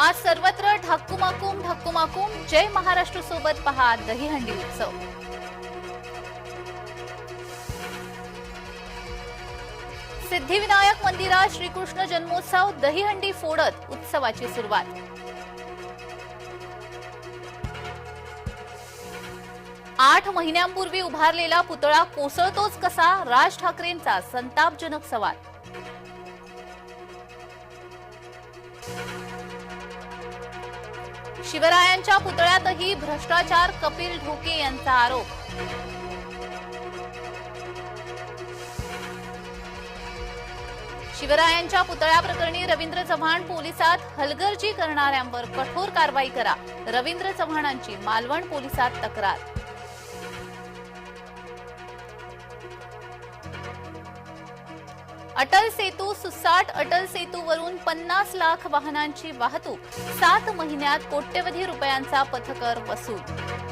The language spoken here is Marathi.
आज सर्वत्र ढाकुमाकुम ढाकुमाकुम. जय महाराष्ट्र सोबत पहा दहीहंडी उत्सव. सिद्धिविनायक मंदिरात श्रीकृष्ण जन्मोत्सव दहीहंडी फोडत उत्सवाची सुरुवात. आठ महिन्यांपूर्वी उभारलेला पुतळा कोसळतोच कसा? राज ठाकरेंचा संतापजनक सवाल. शिवरायांच्या पुतळ्यातही भ्रष्टाचार कपिल ढोके यांचा आरोप. शिवरायांच्या पुतळ्याप्रकरणी रवींद्र चव्हाण पोलिसात हलगर्जी करणाऱ्यांवर कठोर कारवाई करा. रवींद्र चव्हाणांची मालवण पोलिसात तक्रार. अटल सेतू सुसाट अटल सेतूवरून पन्नास लाख वाहनांची वाहतूक. सात महिन्यात कोट्यवधी रुपयांचा पथकर वसूल.